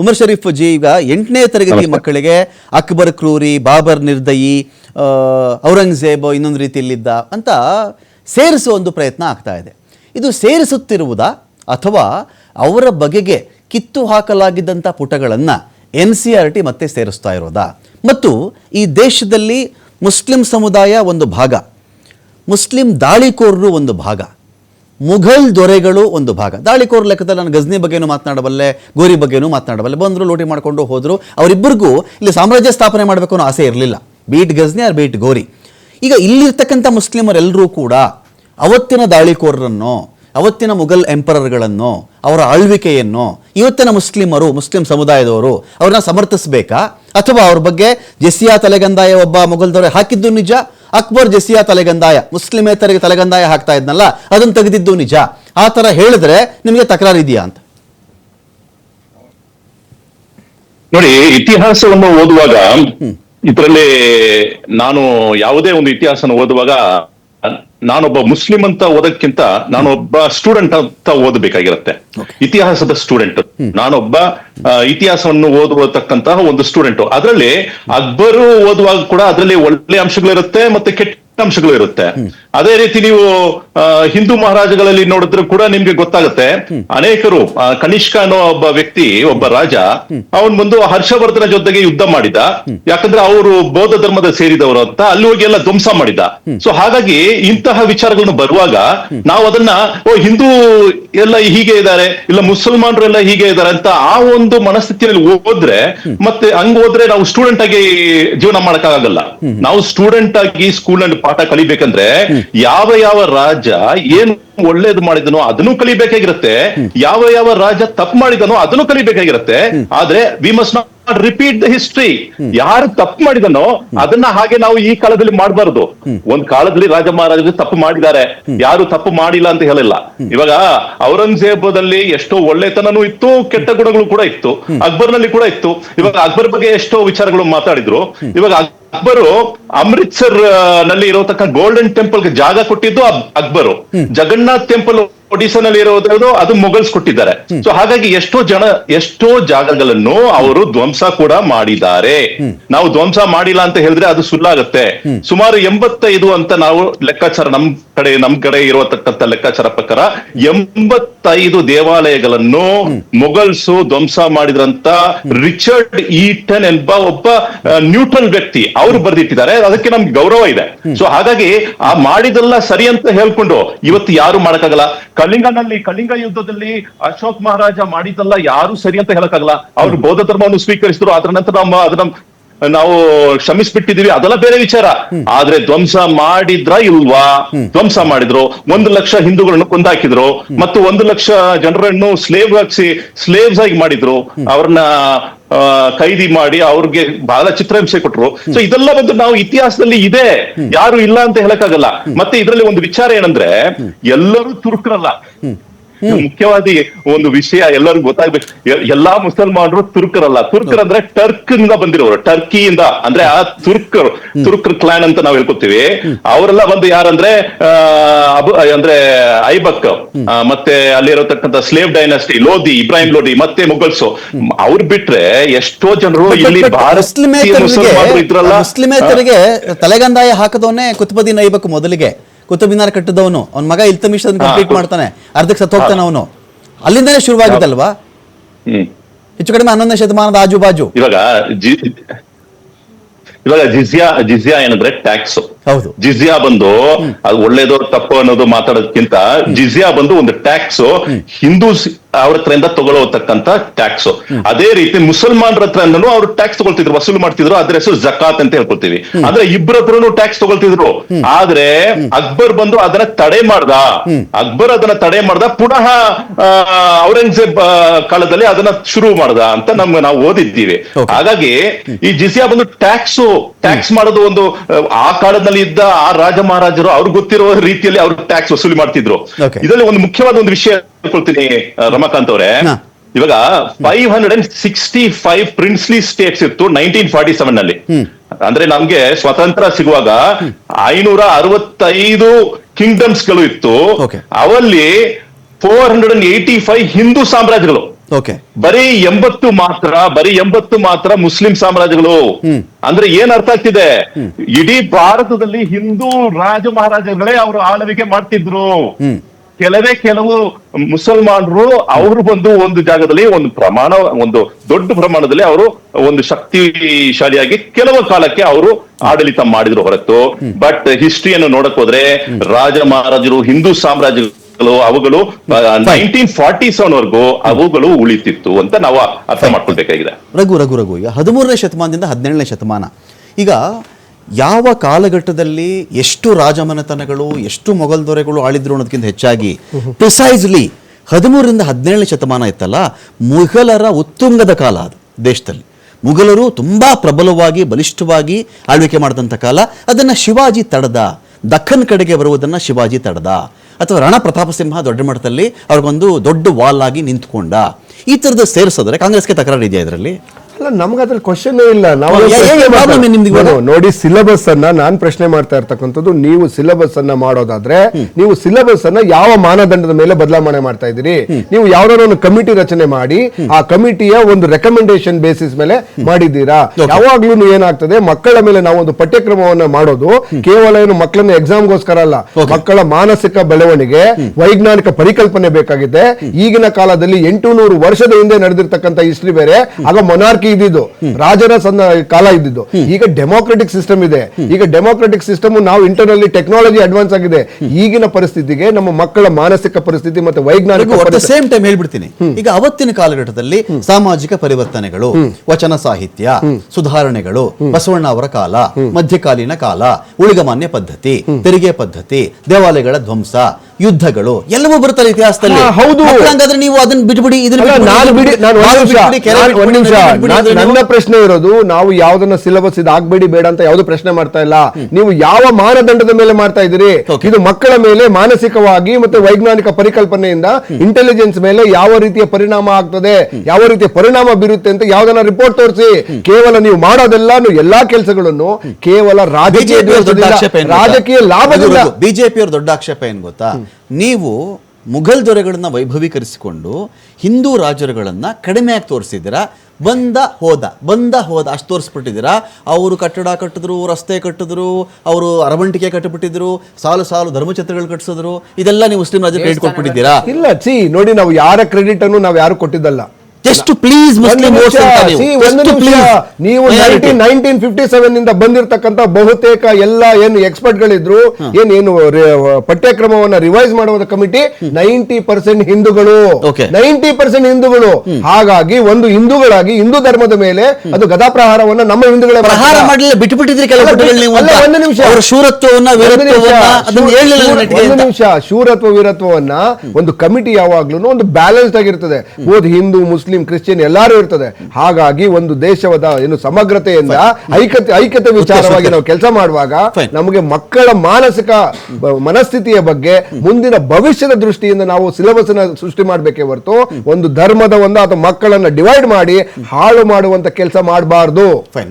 Umar Sharif G ಈಗ ಎಂಟನೇ ತರಗತಿ ಮಕ್ಕಳಿಗೆ ಅಕ್ಬರ್ ಕ್ರೂರಿ ಬಾಬರ್ ನಿರ್ದಯಿ ಔರಂಗಜೇಬ್ ಇನ್ನೊಂದು ರೀತಿಯಲ್ಲಿದ್ದ ಅಂತ ಸೇರಿಸುವ ಒಂದು ಪ್ರಯತ್ನ ಆಗ್ತಾ ಇದೆ. ಇದು ಸೇರಿಸುತ್ತಿರುವುದಾ ಅಥವಾ ಅವರ ಬಗೆಗೆ ಕಿತ್ತು ಹಾಕಲಾಗಿದ್ದಂಥ ಪುಟಗಳನ್ನು ಎನ್ ಸಿ ಆರ್ ಟಿ ಮತ್ತೆ ಸೇರಿಸ್ತಾ ಇರೋದಾ? ಮತ್ತು ಈ ದೇಶದಲ್ಲಿ ಮುಸ್ಲಿಂ ಸಮುದಾಯ ಒಂದು ಭಾಗ ಮುಸ್ಲಿಂ ದಾಳಿಕೋರರು ಒಂದು ಭಾಗ ಮುಘಲ್ ದೊರೆಗಳು ಒಂದು ಭಾಗ. ದಾಳಿಕೋರ್ ಲೆಕ್ಕದಲ್ಲಿ ನಾನು ಗಜ್ನಿ ಬಗ್ಗೆನೂ ಮಾತನಾಡಬಲ್ಲೆ, ಗೋರಿ ಬಗ್ಗೆನೂ ಮಾತನಾಡಬಲ್ಲೆ. ಬಂದರು, ಲೋಟಿ ಮಾಡಿಕೊಂಡು ಹೋದರು. ಅವರಿಬ್ಬರಿಗೂ ಇಲ್ಲಿ ಸಾಮ್ರಾಜ್ಯ ಸ್ಥಾಪನೆ ಮಾಡಬೇಕು ಅನ್ನೋ ಆಸೆ ಇರಲಿಲ್ಲ. ಬೀಟ್ ಗಜ್ನಿ ಆರ್ ಬೀಟ್ ಗೋರಿ. ಈಗ ಇಲ್ಲಿರ್ತಕ್ಕಂಥ ಮುಸ್ಲಿಮರೆಲ್ಲರೂ ಕೂಡ ಅವತ್ತಿನ ದಾಳಿಕೋರರನ್ನು, ಅವತ್ತಿನ ಮುಘಲ್ ಎಂಪರರ್ಗಳನ್ನು, ಅವರ ಆಳ್ವಿಕೆಯನ್ನು, ಇವತ್ತಿನ ಮುಸ್ಲಿಮರು, ಮುಸ್ಲಿಂ ಸಮುದಾಯದವರು ಅವ್ರನ್ನ ಸಮರ್ಥಿಸಬೇಕಾ? ಅಥವಾ ಅವ್ರ ಬಗ್ಗೆ ಜೆಸಿಯಾ ತಲೆಗಂದಾಯ ಒಬ್ಬ ಮೊಘಲ್ ದೊರೆ ಹಾಕಿದ್ದು ನಿಜ? ಅಕ್ಬರ್ ಜಸಿಯಾ ತಲೆಗಂದಾಯ ಮುಸ್ಲಿಮೇತರಿಗೆ ತಲೆಗಂದಾಯ ಹಾಕ್ತಾ ಇದ್ನಲ್ಲ ಅದನ್ನು ತೆಗೆದಿದ್ದು ನಿಜ. ಆ ಥರ ಹೇಳಿದ್ರೆ ನಿಮಗೆ ತಕರಾರು ಇದೆಯಾ ಅಂತ? ನೋಡಿ ಇತಿಹಾಸವನ್ನು ಓದುವಾಗ ಇದರಲ್ಲಿ ನಾನು ಯಾವುದೇ ಒಂದು ಇತಿಹಾಸನ ಓದುವಾಗ ನಾನೊಬ್ಬ ಮುಸ್ಲಿಂ ಅಂತ ಓದಕ್ಕಿಂತ ನಾನೊಬ್ಬ ಸ್ಟೂಡೆಂಟ್ ಅಂತ ಓದಬೇಕಾಗಿರುತ್ತೆ. ಇತಿಹಾಸದ ಸ್ಟೂಡೆಂಟ್. ನಾನೊಬ್ಬ ಇತಿಹಾಸವನ್ನು ಓದುವತಕ್ಕಂತಹ ಒಂದು ಸ್ಟೂಡೆಂಟ್. ಅದರಲ್ಲಿ ಅಕ್ಬರು ಓದುವಾಗ ಕೂಡ ಅದರಲ್ಲಿ ಒಳ್ಳೆ ಅಂಶಗಳಿರುತ್ತೆ ಮತ್ತೆ ಕೆಟ್ಟ ಅಂಶಗಳು ಇರುತ್ತೆ. ಅದೇ ರೀತಿ ನೀವು ಹಿಂದೂ ಮಹಾರಾಜಗಳಲ್ಲಿ ನೋಡಿದ್ರು ಕೂಡ ನಿಮ್ಗೆ ಗೊತ್ತಾಗುತ್ತೆ. ಅನೇಕರು ಕನಿಷ್ಕ ಅನ್ನೋ ಒಬ್ಬ ವ್ಯಕ್ತಿ, ಒಬ್ಬ ರಾಜ, ಅವನ್ ಬಂದು ಹರ್ಷವರ್ಧನ ಜೊತೆಗೆ ಯುದ್ಧ ಮಾಡಿದ. ಯಾಕಂದ್ರೆ ಅವರು ಬೌದ್ಧ ಧರ್ಮದ ಸೇರಿದವರು ಅಂತ ಅಲ್ಲಿ ಹೋಗಿ ಎಲ್ಲ ಧ್ವಂಸ ಮಾಡಿದ. ಸೊ ಹಾಗಾಗಿ ಇಂತಹ ವಿಚಾರಗಳನ್ನು ಬರುವಾಗ ನಾವು ಅದನ್ನ, ಓ, ಹಿಂದೂ ಎಲ್ಲ ಹೀಗೆ ಇದ್ದಾರೆ, ಇಲ್ಲ ಮುಸಲ್ಮಾನರು ಎಲ್ಲ ಹೀಗೆ ಇದ್ದಾರೆ ಅಂತ ಆ ಒಂದು ಮನಸ್ಥಿತಿಯಲ್ಲಿ ಹೋದ್ರೆ ಮತ್ತೆ ಹಂಗ್ ಹೋದ್ರೆ ನಾವು ಸ್ಟೂಡೆಂಟ್ ಆಗಿ ಜೀವನ ಮಾಡಕ್ಕಾಗಲ್ಲ. ನಾವು ಸ್ಟೂಡೆಂಟ್ ಆಗಿ ಸ್ಕೂಲ್ನಲ್ಲಿ ಪಾಠ ಕಲಿಬೇಕಂದ್ರೆ ಯಾವ ಯಾವ ರಾಜ ಏನು ಒಳ್ಳೇದು ಮಾಡಿದನೋ ಅದನ್ನು ಕಲಿಬೇಕಾಗಿರುತ್ತೆ. ಯಾವ ಯಾವ ರಾಜ ತಪ್ಪು ಮಾಡಿದನೋ ಅದನ್ನು ಕಲಿಬೇಕಾಗಿರುತ್ತೆ. ಆದ್ರೆ we must not repeat the history ಯಾರು ತಪ್ಪು ಮಾಡಿದನೋ ಅದನ್ನ ಹಾಗೆ ನಾವು ಈ ಕಾಲದಲ್ಲಿ ಮಾಡಬಾರದು. ಒಂದ್ ಕಾಲದಲ್ಲಿ ರಾಜ ಮಹಾರಾಜರು ತಪ್ಪು ಮಾಡಿದ್ದಾರೆ. ಯಾರು ತಪ್ಪು ಮಾಡಿಲ್ಲ ಅಂತ ಹೇಳಿಲ್ಲ ಇವಾಗ ಔರಂಗಜೇಬದಲ್ಲಿ ಎಷ್ಟೋ ಒಳ್ಳೆತನನೂ ಇತ್ತು ಕೆಟ್ಟ ಗುಣಗಳು ಕೂಡ ಇತ್ತು. ಅಕ್ಬರ್ನಲ್ಲಿ ಕೂಡ ಇತ್ತು. ಇವಾಗ ಅಕ್ಬರ್ ಬಗ್ಗೆ ಎಷ್ಟೋ ವಿಚಾರಗಳು ಮಾತಾಡಿದ್ರು. ಇವಾಗ ಅಕ್ಬರು ಅಮೃತ್ಸರ್ನಲ್ಲಿ ಇರತಕ್ಕ ಗೋಲ್ಡನ್ ಟೆಂಪಲ್ ಜಾಗ ಕೊಟ್ಟಿದ್ದು ಅಕ್ಬರು. ಅಕ್ಬರು ಜಗನ್ನಾಥ್ ಟೆಂಪಲ್ ಒಡಿಸ್ಸಾನಲ್ಲಿ ಇರೋದು ಅದು ಮೊಘಲ್ಸ್ ಕೊಟ್ಟಿದ್ದಾರೆ. ಸೊ ಹಾಗಾಗಿ ಎಷ್ಟೋ ಜನ ಎಷ್ಟೋ ಜಾಗಗಳನ್ನು ಅವರು ಧ್ವಂಸ ಕೂಡ ಮಾಡಿದ್ದಾರೆ. ನಾವು ಧ್ವಂಸ ಮಾಡಿಲ್ಲ ಅಂತ ಹೇಳಿದ್ರೆ ಅದು ಸುಳ್ಳಾಗತ್ತೆ. ಸುಮಾರು ಎಂಬತ್ತೈದು ಅಂತ ನಾವು ಲೆಕ್ಕಾಚಾರ ನಮ್ ಕಡೆ ನಮ್ ಕಡೆ ಇರತಕ್ಕಂತ ಲೆಕ್ಕಾಚಾರ ಪ್ರಕಾರ ಎಂಬತ್ತೈದು ದೇವಾಲಯಗಳನ್ನು ಮೊಘಲ್ಸ್ ಧ್ವಂಸ ಮಾಡಿದ್ರಂತ ರಿಚರ್ಡ್ ಈಟನ್ ಎಂಬ ಒಬ್ಬ ನ್ಯೂಟ್ರಲ್ ವ್ಯಕ್ತಿ ಅವರು ಬರೆದಿಟ್ಟಿದ್ದಾರೆ. ಅದಕ್ಕೆ ನಮ್ಗೆ ಗೌರವ ಇದೆ. ಸೊ ಹಾಗಾಗಿ ಆ ಮಾಡಿದೆಲ್ಲ ಸರಿ ಅಂತ ಹೇಳ್ಕೊಂಡು ಇವತ್ತು ಯಾರು ಮಾಡಕ್ಕಾಗಲ್ಲ? ಕಳಿಂಗನಲ್ಲಿ ಕಳಿಂಗ ಯುದ್ಧದಲ್ಲಿ ಅಶೋಕ್ ಮಹಾರಾಜ ಮಾಡಿದ್ದಲ್ಲ ಯಾರು ಸರಿ ಅಂತ ಹೇಳಕ್ಕಾಗಲ್ಲ. ಅವರು ಬೌದ್ಧ ಧರ್ಮವನ್ನು ಸ್ವೀಕರಿಸಿದ್ರು ಅದರ ನಂತರ ನಮ್ಮ ಅದನ್ನ ನಾವು ಕ್ಷಮಿಸ್ಬಿಟ್ಟಿದೀವಿ ಅದೆಲ್ಲ ಬೇರೆ ವಿಚಾರ. ಆದ್ರೆ ಧ್ವಂಸ ಮಾಡಿದ್ರ ಇಲ್ವಾ? ಧ್ವಂಸ ಮಾಡಿದ್ರು ಒಂದು ಲಕ್ಷ ಹಿಂದೂಗಳನ್ನು ಕೊಂದಾಕಿದ್ರು ಮತ್ತು ಒಂದು ಲಕ್ಷ ಜನರನ್ನು ಸ್ಲೇವ್ ಹಾಕ್ಸಿ ಸ್ಲೇವ್ಸ್ ಆಗಿ ಮಾಡಿದ್ರು ಅವ್ರನ್ನ ಕೈದಿ ಮಾಡಿ ಅವ್ರಿಗೆ ಬಹಳ ಚಿತ್ರಹಿಂಸೆ ಕೊಟ್ರು. ಸೊ ಇದೆಲ್ಲ ಬಂದು ನಾವು ಇತಿಹಾಸದಲ್ಲಿ ಇದೆ. ಯಾರು ಇಲ್ಲ ಅಂತ ಹೇಳಕ್ಕಾಗಲ್ಲ. ಮತ್ತೆ ಇದರಲ್ಲಿ ಒಂದು ವಿಚಾರ ಏನಂದ್ರೆ ಎಲ್ಲರೂ ತುರ್ಕರಲ್ಲ. ಮುಖ್ಯವಾದ ಒಂದು ವಿಷಯ ಎಲ್ಲರಿಗೂ ಗೊತ್ತಾಗ್ಬೇಕು. ಎಲ್ಲಾ ಮುಸಲ್ಮಾನರು ತುರ್ಕರಲ್ಲ. ತುರ್ಕರ್ ಅಂದ್ರೆ ಟರ್ಕ್ ಇಂದ ಬಂದಿರೋರು. ಟರ್ಕಿಯಿಂದ ಅಂದ್ರೆ ಆ ತುರ್ಕರ್ ತುರ್ಕರ್ ಕ್ಲಾನ್ ಅಂತ ನಾವ್ ಹೇಳ್ಕೊತೀವಿ. ಅವರೆಲ್ಲ ಬಂದು ಯಾರಂದ್ರೆ ಅಂದ್ರೆ ಐಬಕ್ ಮತ್ತೆ ಅಲ್ಲಿರತಕ್ಕಂತ ಸ್ಲೇವ್ ಡೈನಾಸ್ಟಿ ಲೋಧಿ ಇಬ್ರಾಹಿಂ ಲೋಧಿ ಮತ್ತೆ ಮೊಘಲ್ಸ್. ಅವ್ರು ಬಿಟ್ರೆ ಎಷ್ಟೋ ಜನರು ಇಲ್ಲಿ ಮುಸ್ಲಿಮೇತರಿಗೆ ತಲೆಗಂದಾಯ ಹಾಕದವನೇ ಕುತುಬುದ್ದೀನ್ ಐಬಕ್ ಮೊದಲಿಗೆ. ಕುತುಬ್ ಮಿನಾರ್ ಕಟ್ಟಿದವನು. ಅವ್ನ ಮಗ ಇಲ್ತಮಿಶ್ ಅದನ್ನ ಕಂಪ್ಲೀಟ್ ಮಾಡ್ತಾನೆ. ಅರ್ಧಕ್ಕೆ ಸತ್ತು ಹೋಗ್ತಾನೆ ಅವನು. ಅಲ್ಲಿಂದನೇ ಶುರುವಾಗಿದ್ದಲ್ವಾ ಅಲ್ವಾ ಹೆಚ್ಚು ಕಡಿಮೆ ಹನ್ನೊಂದನೇ ಶತಮಾನದ ಆಜು ಬಾಜು. ಇವಾಗ ಇವಾಗ ಜಿಸಿಯಾ ಜಿಸಿಯಾ ಏನಂದ್ರೆ ಟ್ಯಾಕ್ಸ್ ಜಿಜಿಯಾ ಬಂದು ಅದು ಒಳ್ಳೇದು ತಪ್ಪು ಅನ್ನೋದು ಮಾತಾಡೋದಕ್ಕಿಂತ ಜಿಜಿಯಾ ಬಂದು ಒಂದು ಟ್ಯಾಕ್ಸ್ ಹಿಂದೂ ಅವ್ರ ಹತ್ರದಿಂದ ತಗೊಳ್ಳತಕ್ಕಂತ ಟ್ಯಾಕ್ಸ್. ಅದೇ ರೀತಿ ಮುಸಲ್ಮಾನರ ಹತ್ರನೂ ಅವ್ರು ಟ್ಯಾಕ್ಸ್ ತಗೊಳ್ತಿದ್ರು ವಸೂಲು ಮಾಡ್ತಿದ್ರು ಅದ್ರ ಹೆಸರು ಜಕಾತ್ ಅಂತ ಹೇಳ್ಕೊಳ್ತೀವಿ. ಅಂದ್ರೆ ಇಬ್ಬರ ಹತ್ರನು ಟ್ಯಾಕ್ಸ್ ತಗೊಳ್ತಿದ್ರು. ಆದ್ರೆ ಅಕ್ಬರ್ ಬಂದು ಅದನ್ನ ತಡೆ ಮಾಡ್ದ. ಅಕ್ಬರ್ ಅದನ್ನ ತಡೆ ಮಾಡ್ದ ಪುನಃ ಔರಂಗಜೇಬ್ ಕಾಲದಲ್ಲಿ ಅದನ್ನ ಶುರು ಮಾಡ್ದ ಅಂತ ನಮ್ಗೆ ನಾವು ಓದಿದ್ದೀವಿ. ಹಾಗಾಗಿ ಈ ಜಿಸಿಯಾ ಬಂದು ಟ್ಯಾಕ್ಸ್ ಟ್ಯಾಕ್ಸ್ ಮಾಡೋದು ಒಂದು ಆ, ಆ ಕಾಲದಲ್ಲಿ ಇದ್ದ ಆ ರಾಜ ಮಹಾರಾಜರು ಅವ್ರಿಗೆ ಗೊತ್ತಿರೋ ರೀತಿಯಲ್ಲಿ ಅವರು ಟ್ಯಾಕ್ಸ್ ವಸೂಲಿ ಮಾಡ್ತಿದ್ರು. ಇದರಲ್ಲಿ ಒಂದು ಮುಖ್ಯವಾದ ಒಂದು ವಿಷಯ ಹೇಳ್ಕೊಳ್ತೀನಿ ರಮಾಕಾಂತ್ ಅವರೇ. ಇವಾಗ five hundred and sixty five princely states ಇತ್ತು ನೈನ್ಟೀನ್ ಫಾರ್ಟಿ ಸೆವೆನ್ನಲ್ಲಿ ಅಂದ್ರೆ ನಮ್ಗೆ ಸ್ವತಂತ್ರ ಸಿಗುವಾಗ ಐನೂರ ಅರವತ್ತೈದು ಕಿಂಗ್ಡಮ್ಸ್ಗಳು ಇತ್ತು. ಅವಲ್ಲಿ four hundred and eighty five Hindu ಸಾಮ್ರಾಜ್ಯಗಳು. ಬರೀ ಎಂಬತ್ತು ಮಾತ್ರ ಬರೀ ಎಂಬತ್ತು ಮಾತ್ರ ಮುಸ್ಲಿಂ ಸಾಮ್ರಾಜ್ಯಗಳು. ಅಂದ್ರೆ ಏನ್ ಅರ್ಥ ಆಗ್ತಿದೆ? ಇಡೀ ಭಾರತದಲ್ಲಿ ಹಿಂದೂ ರಾಜ ಮಹಾರಾಜಗಳೇ ಅವರು ಆಳ್ವಿಕೆ ಮಾಡ್ತಿದ್ರು. ಕೆಲವೇ ಕೆಲವು ಮುಸಲ್ಮಾನರು ಅವರು ಬಂದು ಒಂದು ಜಾಗದಲ್ಲಿ ಒಂದು ಪ್ರಮಾಣ ಒಂದು ದೊಡ್ಡ ಪ್ರಮಾಣದಲ್ಲಿ ಅವರು ಒಂದು ಶಕ್ತಿಶಾಲಿಯಾಗಿ ಕೆಲವು ಕಾಲಕ್ಕೆ ಅವರು ಆಡಳಿತ ಮಾಡಿದ್ರು ಹೊರತು. ಬಟ್ ಹಿಸ್ಟ್ರಿಯನ್ನು ನೋಡಕ್ ಹೋದ್ರೆ ರಾಜ ಮಹಾರಾಜರು ಹಿಂದೂ ಸಾಮ್ರಾಜ್ಯಗಳು ಅವುಗಳು ನೈನ್ಟೀನ್ ಫಾರ್ಟಿ ಸೆವೆನ್ ವರ್ಗೂ ಅವುಗಳು ಉಳಿತಿತ್ತು ಅಂತ ನಾವು ಅರ್ಥ ಮಾಡ್ಕೊಳ್ಬೇಕಾಗಿದೆ. ರಘು ರಘು ರಘು. ಈಗ ಹದಿಮೂರನೇ ಶತಮಾನದಿಂದ ಹದಿನೇಳನೇ ಶತಮಾನ. ಈಗ ಯಾವ ಕಾಲಘಟ್ಟದಲ್ಲಿ ಎಷ್ಟು ರಾಜಮನೆತನಗಳು ಎಷ್ಟು ಮೊಘಲ್ ದೊರೆಗಳು ಆಳಿದ್ರು ಅನ್ನೋದಕ್ಕಿಂತ ಹೆಚ್ಚಾಗಿ ಪ್ರಿಸೈಸ್ಲಿ ಹದಿಮೂರರಿಂದ ಹದಿನೇಳನೇ ಶತಮಾನ ಇತ್ತಲ್ಲ ಮುಘಲರ ಉತ್ತುಂಗದ ಕಾಲ ಅದು ದೇಶದಲ್ಲಿ. ಮುಘಲರು ತುಂಬ ಪ್ರಬಲವಾಗಿ ಬಲಿಷ್ಠವಾಗಿ ಆಳ್ವಿಕೆ ಮಾಡಿದಂಥ ಕಾಲ. ಅದನ್ನು ಶಿವಾಜಿ ತಡೆದ. ದಕ್ಕನ್ ಕಡೆಗೆ ಬರುವುದನ್ನು ಶಿವಾಜಿ ತಡೆದ. ಅಥವಾ ರಣ ಪ್ರತಾಪ ಸಿಂಹ ದೊಡ್ಡ ಮಟ್ಟದಲ್ಲಿ ಅವ್ರಿಗೊಂದು ದೊಡ್ಡ ವಾಲ್ ಆಗಿ ನಿಂತ್ಕೊಂಡ. ಈ ಥರದ್ದು ಸೇರಿಸಿದ್ರೆ ಕಾಂಗ್ರೆಸ್ಗೆ ತಕರಾರು ಇದೆಯಾ ಇದರಲ್ಲಿ? ಅಲ್ಲ ನಮ್ಗೆ ಅದ್ರಲ್ಲಿ ಕ್ವಶನ್ ಇಲ್ಲ. ನಾವು ಇವಾಗ? ನೋಡಿ ಸಿಲೆಬಸ್ ಅನ್ನ ನಾನ್ ಪ್ರಶ್ನೆ ಮಾಡ್ತಾ ಇರ್ತಕ್ಕಂಥದ್ದು ನೀವು ಸಿಲೆಬಸ್ ಅನ್ನ ಮಾಡೋದಾದ್ರೆ ನೀವು ಸಿಲೆಬಸ್ ಅನ್ನ ಯಾವ ಮಾನದಂಡದ ಮೇಲೆ ಬದಲಾವಣೆ ಮಾಡ್ತಾ ಇದ್ದೀರಿ? ನೀವು ಯಾವ್ದಾದ್ರು ಒಂದು ಕಮಿಟಿ ರಚನೆ ಮಾಡಿ ಆ ಕಮಿಟಿಯ ಒಂದು ರೆಕಮೆಂಡೇಶನ್ ಬೇಸಿಸ್ ಮೇಲೆ ಮಾಡಿದ್ದೀರಾ? ಯಾವಾಗ್ಲೂ ಏನಾಗ್ತದೆ ಮಕ್ಕಳ ಮೇಲೆ ನಾವು ಒಂದು ಪಠ್ಯಕ್ರಮವನ್ನ ಮಾಡೋದು ಕೇವಲ ಏನು ಮಕ್ಕಳನ್ನ ಎಕ್ಸಾಮ್ಗೋಸ್ಕರ ಅಲ್ಲ. ಮಕ್ಕಳ ಮಾನಸಿಕ ಬೆಳವಣಿಗೆ ವೈಜ್ಞಾನಿಕ ಪರಿಕಲ್ಪನೆ ಬೇಕಾಗಿದೆ. ಈಗಿನ ಕಾಲದಲ್ಲಿ ಎಂಟು ನೂರು ವರ್ಷದ ಹಿಂದೆ ನಡೆದಿರ್ತಕ್ಕಂಥ ಹಿಸ್ಟ್ರಿ ಬೇರೆ. ಆಗ ಮೊನಾರ್ಕಿ ಇದ್ದಿದ್ದು. ರಾಜರ ಕಾಲ ಇದ್ದಿದ್ದು. ಈಗ ಡೆಮೋಕ್ರೆಟಿಕ್ ಸಿಸ್ಟಮ್ ಇದೆ. ಈಗ ಡೆಮೋಕ್ರೆಟಿಕ್ ಸಿಸ್ಟಮ್ ನಾವು ಇಂಟರ್ನಲ್ಲಿ ಟೆಕ್ನಾಲಜಿ ಅಡ್ವಾನ್ಸ್ ಆಗಿದೆ. ಈಗಿನ ಪರಿಸ್ಥಿತಿಗೆ ನಮ್ಮ ಮಕ್ಕಳ ಮಾನಸಿಕ ಪರಿಸ್ಥಿತಿ ಮತ್ತೆ ವೈಜ್ಞಾನಿಕ ಸೇಮ್ ಟೈಮ್ ಹೇಳ್ಬಿಡ್ತೀನಿ. ಈಗ ಅವತ್ತಿನ ಕಾಲಘಟ್ಟದಲ್ಲಿ ಸಾಮಾಜಿಕ ಪರಿವರ್ತನೆಗಳು ವಚನ ಸಾಹಿತ್ಯ ಸುಧಾರಣೆಗಳು ಬಸವಣ್ಣ ಅವರ ಕಾಲ ಮಧ್ಯಕಾಲೀನ ಕಾಲ ಉಳಿಗಮಾನ್ಯ ಪದ್ಧತಿ ತೆರಿಗೆ ಪದ್ಧತಿ ದೇವಾಲಯಗಳ ಧ್ವಂಸ ಯುದ್ಧಗಳು ಎಲ್ಲವೂ ಬರುತ್ತಲ್ಲ ಇತಿಹಾಸದಲ್ಲಿ. ಹೌದು. ಹಂಗಾದ್ರೆ ನೀವು ಅದನ್ನ ಬಿಟ್ಬಿಡಿ ಇದನ್ನ ನಾನು ಬಿಡಿ ನಾನು ಒಂದ್ ನಿಮಿಷ ನನ್ನ ಪ್ರಶ್ನೆ ಇರೋದು ನಾವು ಯಾವ್ದನ್ನ ಸಿಲೆಬಸ್ ಇದು ಆಗ್ಬೇಡಿ ಬೇಡ ಅಂತ ಯಾವ್ದು ಪ್ರಶ್ನೆ ಮಾಡ್ತಾ ಇಲ್ಲ. ನೀವು ಯಾವ ಮಾನದಂಡದ ಮೇಲೆ ಮಾಡ್ತಾ ಇದ್ದೀರಿ? ಇದು ಮಕ್ಕಳ ಮೇಲೆ ಮಾನಸಿಕವಾಗಿ ಮತ್ತೆ ವೈಜ್ಞಾನಿಕ ಪರಿಕಲ್ಪನೆಯಿಂದ ಇಂಟೆಲಿಜೆನ್ಸ್ ಮೇಲೆ ಯಾವ ರೀತಿಯ ಪರಿಣಾಮ ಆಗ್ತದೆ? ಯಾವ ರೀತಿಯ ಪರಿಣಾಮ ಬೀರುತ್ತೆ ಅಂತ ಯಾವ್ದನ್ನ ರಿಪೋರ್ಟ್ ತೋರಿಸಿ. ಕೇವಲ ನೀವು ಮಾಡೋದೆಲ್ಲ ಎಲ್ಲಾ ಕೆಲಸಗಳನ್ನು ಕೇವಲ ರಾಜಕೀಯ? ರಾಜಕೀಯ ಲಾಭದಿಂದ ಬಿಜೆಪಿ ಅವ್ರ ದೊಡ್ಡ ಆಕ್ಷೇಪ ಏನ್ ಗೊತ್ತಾ? ನೀವು ಮುಘಲ್ ದೊರೆಗಳನ್ನು ವೈಭವೀಕರಿಸಿಕೊಂಡು ಹಿಂದೂ ರಾಜರುಗಳನ್ನು ಕಡಿಮೆಯಾಗಿ ತೋರಿಸಿದ್ದೀರಾ? ಬಂದ ಹೋದ ಬಂದ ಹೋದ ಅಷ್ಟು ತೋರಿಸ್ಬಿಟ್ಟಿದ್ದೀರಾ? ಅವರು ಕಟ್ಟಡ ಕಟ್ಟಿದ್ರು ರಸ್ತೆ ಕಟ್ಟಿದ್ರು ಅವರು ಅರವಂಟಿಕೆ ಕಟ್ಟಿಬಿಟ್ಟಿದ್ರು ಸಾಲು ಸಾಲು ಧರ್ಮಛತ್ರಗಳು ಕಟ್ಟಿಸಿದ್ರು ಇದೆಲ್ಲ ನೀವು ಮುಸ್ಲಿಂ ರಾಜ್ಯ ಕ್ರೆಡಿಟ್ ಕೊಟ್ಬಿಟ್ಟಿದ್ದೀರಾ ಇಲ್ಲ ಸಿ ನೋಡಿ ನಾವು ಯಾರ ಕ್ರೆಡಿಟ್ ಅನ್ನು ನಾವು ಯಾರು ಕೊಟ್ಟಿದ್ದಲ್ಲ. Just please Muslim. ನೀವು. ನೈನ್ಟೀನ್ ಫಿಫ್ಟಿ ಸೆವೆನ್ ಇಂದ ಬಂದಿರತಕ್ಕಂತ ಬಹುತೇಕ ಎಲ್ಲ ಏನು ಎಕ್ಸ್ಪರ್ಟ್ ಗಳಿದ್ರು ಏನ್ ಏನು ರೆ- ಪಠ್ಯಕ್ರಮವನ್ನ ರಿವೈಸ್ ಮಾಡುವ ಕಮಿಟಿ ನೈಂಟಿ ಪರ್ಸೆಂಟ್ ಹಿಂದೂಗಳು. ನೈಂಟಿ ಪರ್ಸೆಂಟ್ ಹಿಂದೂಗಳು. ಹಾಗಾಗಿ ಒಂದು ಹಿಂದೂಗಳಾಗಿ ಹಿಂದೂ ಧರ್ಮದ ಮೇಲೆ ಅದು ಗದಾಪ್ರಹಾರವನ್ನ ನಮ್ಮ ಹಿಂದೂಗಳ ಪ್ರಹಾರ. ಮಾಡಲಿಲ್ಲ ಬಿಟ್ಟುಬಿಟ್ಟಿದ್ರಿ. ಒಂದು ನಿಮಿಷ. ಅವರ ಶೂರತ್ವವನ್ನ ಒಂದು. ನಿಮಿಷ. ಶೂರತ್ವ ವೀರತ್ವವನ್ನ ಒಂದು ಕಮಿಟಿ ಯಾವಾಗ್ಲೂ ಒಂದು ಬ್ಯಾಲೆನ್ಸ್ ಆಗಿರ್ತದೆ. ಓದ್ ಹಿಂದೂ ಮುಸ್ಲಿಂ ಕ್ರಿಶ್ಚಿಯನ್ ಎಲ್ಲರೂ ಇರ್ತದೆ. ಹಾಗಾಗಿ ಒಂದು ದೇಶದ ಏನು ಸಮಗ್ರತೆಯಿಂದ ಐಕ್ಯತೆ ಐಕ್ಯತೆ ವಿಚಾರವಾಗಿ ನಾವು ಕೆಲಸ ಮಾಡುವಾಗ. ನಮಗೆ ಮಕ್ಕಳ ಮಾನಸಿಕ ಮನಸ್ಥಿತಿಯ ಬಗ್ಗೆ ಮುಂದಿನ ಭವಿಷ್ಯದ ದೃಷ್ಟಿಯಿಂದ ನಾವು ಸಿಲೆಬಸ್ ಸೃಷ್ಟಿ ಮಾಡಬೇಕೇ ಹೊರತು ಒಂದು ಧರ್ಮದ ಒಂದು ಅಥವಾ ಮಕ್ಕಳನ್ನ ಡಿವೈಡ್ ಮಾಡಿ ಹಾಳು ಮಾಡುವಂತ ಕೆಲಸ ಮಾಡಬಾರ್ದು.